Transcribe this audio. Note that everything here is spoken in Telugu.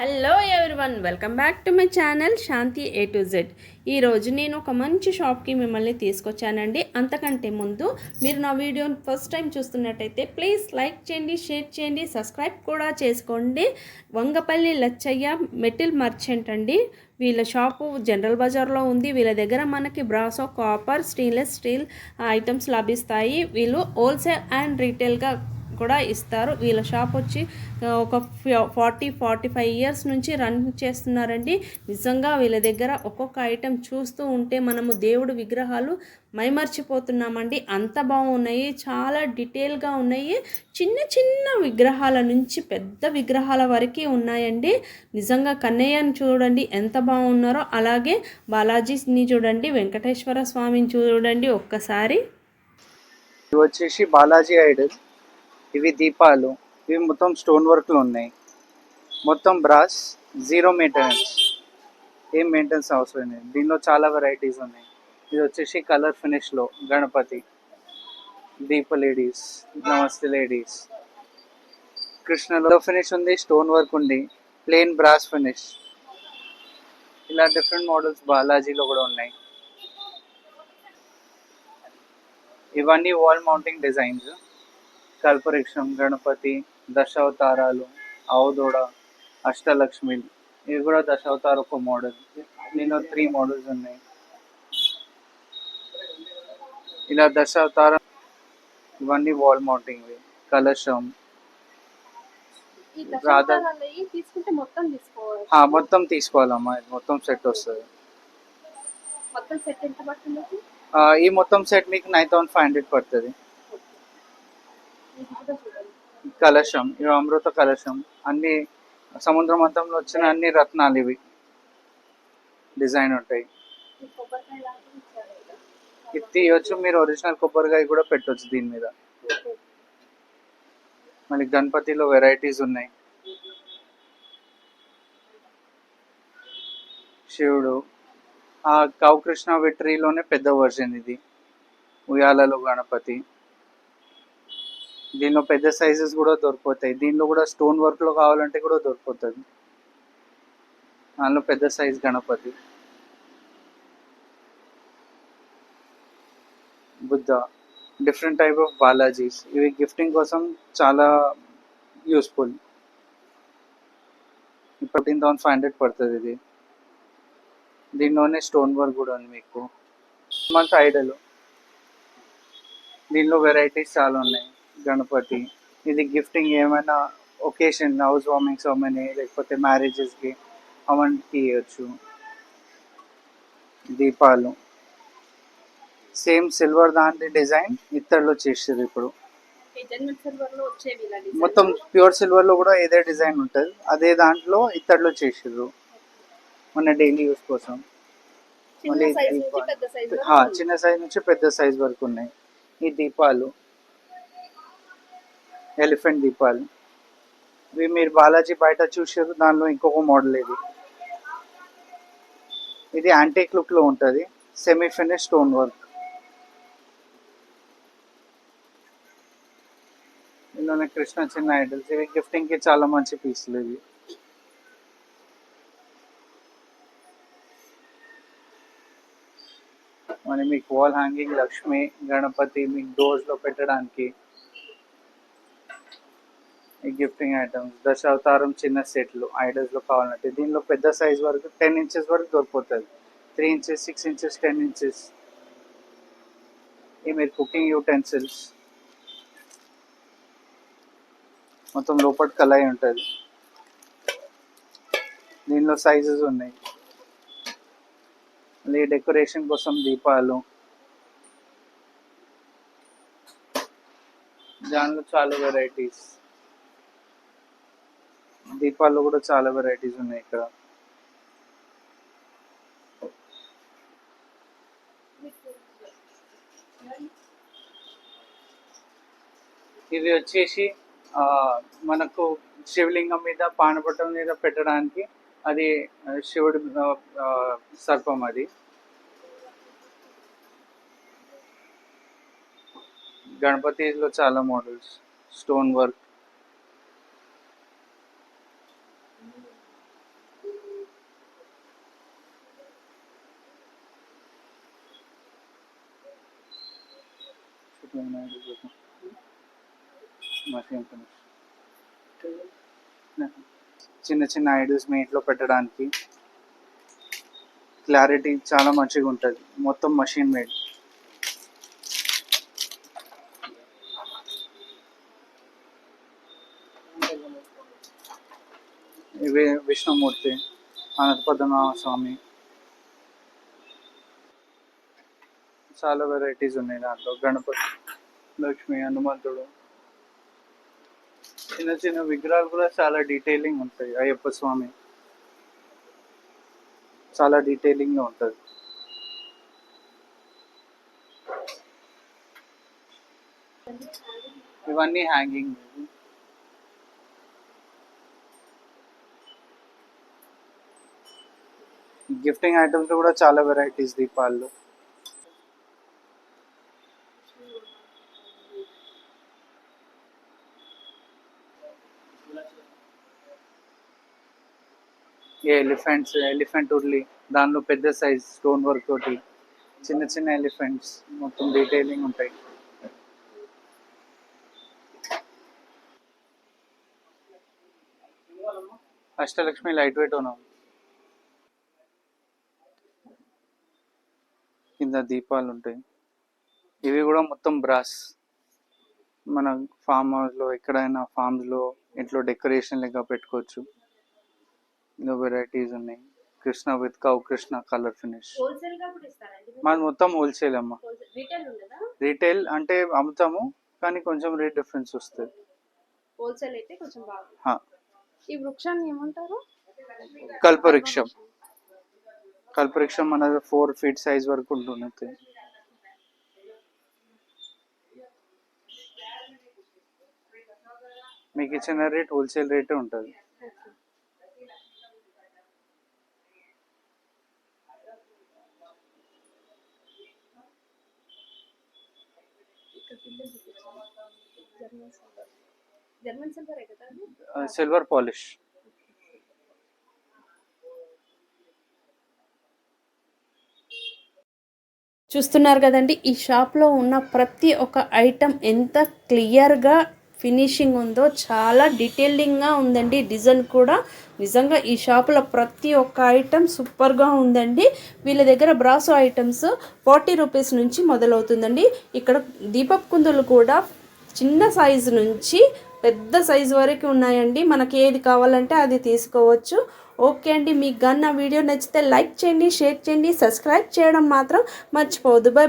Hello everyone welcome back to my channel Shanti A to Z ఈరోజు నేను ఒక మంచి షాప్కి మిమ్మల్ని తీసుకొచ్చానండి. అంతకంటే ముందు మీరు నా వీడియోని ఫస్ట్ టైం చూస్తున్నట్టయితే ప్లీజ్ లైక్ చేయండి షేర్ చేయండి సబ్స్క్రైబ్ కూడా చేసుకోండి. వంగపల్లి లచ్చయ్య మెటిల్ మర్చెంట్ అండి. వీళ్ళ షాపు జనరల్ బజార్లో ఉంది. వీళ్ళ దగ్గర మనకి brass copper stainless steel items లభిస్తాయి. వీళ్ళు హోల్సేల్ అండ్ రీటైల్గా కూడా ఇస్తారు. వీళ్ళ షాప్ వచ్చి ఒక ఫార్టీ ఫార్టీ ఫైవ్ ఇయర్స్ నుంచి రన్ చేస్తున్నారండి. నిజంగా వీళ్ళ దగ్గర ఒక్కొక్క ఐటెం చూస్తూ ఉంటే మనము దేవుడు విగ్రహాలు మైమర్చిపోతున్నామండి. అంత బాగున్నాయి చాలా డీటెయిల్గా ఉన్నాయి. చిన్న చిన్న విగ్రహాల నుంచి పెద్ద విగ్రహాల వరకు ఉన్నాయండి. నిజంగా కన్నయ్యని చూడండి ఎంత బాగున్నారో అలాగే బాలాజీని చూడండి వెంకటేశ్వర స్వామిని చూడండి ఒక్కసారి. వచ్చేసి బాలాజీ ఐడల్. ఇవి దీపాలు. ఇవి మొత్తం స్టోన్ వర్క్లు ఉన్నాయి. మొత్తం బ్రాస్ జీరో మెయింటెనెన్స్ ఏం మెయింటెనెన్స్ అవసరం లేదు. దీనిలో చాలా వెరైటీస్ ఉన్నాయి. ఇది వచ్చేసి కలర్ ఫినిష్లో గణపతి దీప లేడీస్ నమస్తే లేడీస్ కృష్ణలో ఫినిష్ ఉంది స్టోన్ వర్క్ ఉంది ప్లెయిన్ బ్రాస్ ఫినిష్ ఇలా డిఫరెంట్ మోడల్స్ బాలాజీలో కూడా ఉన్నాయి. ఇవన్నీ వాల్ మౌంటింగ్ డిజైన్స్ కల్పవృక్షం గణపతి దశావతారాలు అవధోడ అష్టలక్ష్మి. ఇవి కూడా దశావతార ఒక మోడల్ దీనిలో త్రీ మోడల్స్ ఉన్నాయి. ఇలా దశావతారం ఇవన్నీ వాల్ మౌంటింగ్ కలశం. రాధా- మొత్తం తీసుకోవాలమ్మా. మొత్తం సెట్ వస్తుంది. ఈ మొత్తం సెట్ మీకు నైన్ థౌసండ్ ఫైవ్ హండ్రెడ్ పడుతుంది. కలశం ఇవి అమృత కలశం అన్ని సముద్ర మతంలో వచ్చిన అన్ని రత్నాలు ఇవి. డిజైన్ ఉంటాయి. ఇది తీయొచ్చు మీరు ఒరిజినల్ కొబ్బరికాయ కూడా పెట్టొచ్చు దీని మీద. మళ్ళీ గణపతిలో వెరైటీస్ ఉన్నాయి. శివుడు ఆ కౌకృష్ణ విట్రీలోనే పెద్ద వర్షన్ ఇది. ఉయ్యాలలో గణపతి. దీనిలో పెద్ద సైజెస్ కూడా దొరికిపోతాయి. దీనిలో కూడా స్టోన్ వర్క్లో కావాలంటే కూడా దొరికిపోతుంది. దానిలో పెద్ద size Ganapati. Buddha. Different type of Balajis. ఇవి గిఫ్టింగ్ కోసం చాలా useful fourteen thousand five hundred పడుతుంది ఇది. దీనిలోనే స్టోన్ వర్క్ కూడా ఉంది మీకు. మంత్ ఐడల్ దీనిలో వెరైటీస్ చాలా ఉన్నాయి. గణపతి. ఇది గిఫ్టింగ్ ఏమైనా ఒకేషన్ హౌస్ వార్మింగ్స్ అవన్నీ లేకపోతే మ్యారేజెస్కి అవన్నీ ఇవ్వచ్చు దీపాలు. సేమ్ సిల్వర్ దాంట్లో డిజైన్ ఇత్తడిలో చేసారు ఇప్పుడు. మొత్తం ప్యూర్ సిల్వర్లో కూడా ఇదే డిజైన్ ఉంటుంది. అదే దాంట్లో ఇత్తడిలో చేసారు మన డైలీ యూస్ కోసం. మళ్ళీ చిన్న సైజ్ నుంచి పెద్ద సైజ్ వరకు ఉన్నాయి. ఈ దీపాలు. ఎలిఫెంట్ దీపాలు. ఇవి మీరు బాలాజీ బయట చూసారు దానిలో ఇంకొక మోడల్ ఇది. ఇది యాంటీక్ లుక్లో ఉంటుంది సెమీ ఫినిష్ స్టోన్ వర్క్ ఇందులోనే కృష్ణ చిన్న ఐడల్స్ ఇవి గిఫ్టింగ్కి చాలా మంచి పీసులు ఇవి. మరి మీకు వాల్ హ్యాంగింగ్ లక్ష్మి గణపతి మీకు డోర్స్లో పెట్టడానికి గిఫ్టింగ్ ఐటమ్స్ దశావతారం చిన్న సెట్లు ఐడల్స్లో కావాలంటే. దీనిలో పెద్ద సైజ్ వరకు టెన్ ఇంచెస్ వరకు దొరికిపోతుంది three inches six inches ten inches ఈ మీరు కుకింగ్ యూటెన్సిల్స్ మొత్తం లోపల కలాయి ఉంటుంది. దీనిలో సైజెస్ ఉన్నాయి. మళ్ళీ డెకరేషన్ కోసం దీపాలు. దానిలో చాలా వెరైటీస్ దీపాల్లో కూడా చాలా వెరైటీస్ ఉన్నాయి ఇక్కడ. ఇది వచ్చేసి మనకు శివలింగం మీద పానపట్టం మీద పెట్టడానికి అది శివుడి సర్పం అది. గణపతిలో చాలా మోడల్స్ స్టోన్ వర్క్ చిన్న చిన్న ఐడియాస్ మీ ఇంట్లో పెట్టడానికి. క్లారిటీ చాలా మంచిగా ఉంటుంది. మొత్తం మషిన్ మేడ్ ఇవి విష్ణుమూర్తి అనంతపద్మనాభ స్వామి చాలా వెరైటీస్ ఉన్నాయి దాంట్లో. గణపతి లక్ష్మి హనుమంతుడు. చిన్న చిన్న విగ్రహాలు కూడా చాలా డీటెయిలింగ్ ఉంటాయి. అయ్యప్ప స్వామి. చాలా డీటెయిలింగ్గా ఉంటుంది. ఇవన్నీ హ్యాంగింగ్ గిఫ్టింగ్ ఐటమ్స్ కూడా చాలా వెరైటీస్ దీపాల్లో. ఎలిఫెంట్స్ ఎలిఫెంట్ ఉర్లీ దానిలో పెద్ద సైజ్ స్టోన్ వర్క్ తోటి చిన్న చిన్న ఎలిఫెంట్స్ మొత్తం డీటెయిలింగ్ ఉంటాయి. అష్టలక్ష్మి లైట్ వెయిట్ ఉన్నాం కింద దీపాలు ఉంటాయి. ఇవి కూడా మొత్తం బ్రాస్ మన ఫామ్ హౌస్లో ఎక్కడైనా ఫామ్స్లో ఇంట్లో డెకరేషన్ లెక్క పెట్టుకోవచ్చు. ఇంకా వెరైటీస్ ఉన్నాయి. Krishna with cow Krishna colour finish. మాది మొత్తం హోల్సేల్ అమ్మ. రీటైల్ అంటే అమ్ముతాము కానీ కొంచెం రేట్ డిఫరెన్స్ వస్తుంది హోల్సేల్ అయితే కొంచెం బాగుంది. హా. ఈ వృక్షాన్ని ఏమంటారు? కల్పవృక్షం. కల్పవృక్షం మనది ఫోర్ ఫీట్ సైజ్ వరకు ఉంటుంది మీకు ఇచ్చిన రేట్ హోల్సేల్ రేటే ఉంటుంది. జర్మన్ సిల్వర్ జర్మన్ సిల్వరే కదా అది? Silver polish. చూస్తున్నారు కదండి ఈ షాప్లో ఉన్న ప్రతి ఒక్క ఐటెం ఎంత క్లియర్గా ఫినిషింగ్ ఉందో చాలా డీటెయిలింగ్గా ఉందండి. డిజైన్ కూడా నిజంగా ఈ షాపులో ప్రతి ఒక్క ఐటెం సూపర్గా ఉందండి. వీళ్ళ దగ్గర బ్రాసో ఐటమ్స్ ఫార్టీ రూపీస్ నుంచి మొదలవుతుందండి. ఇక్కడ దీపక్ కుందులు కూడా చిన్న సైజు నుంచి పెద్ద సైజు వరకు ఉన్నాయండి. మనకి ఏది కావాలంటే అది తీసుకోవచ్చు. ఓకే అండి. మీకు గన్న వీడియో నచ్చితే లైక్ చేయండి షేర్ చేయండి సబ్స్క్రైబ్ చేయడం మాత్రం మర్చిపోవద్దు. Bye bye.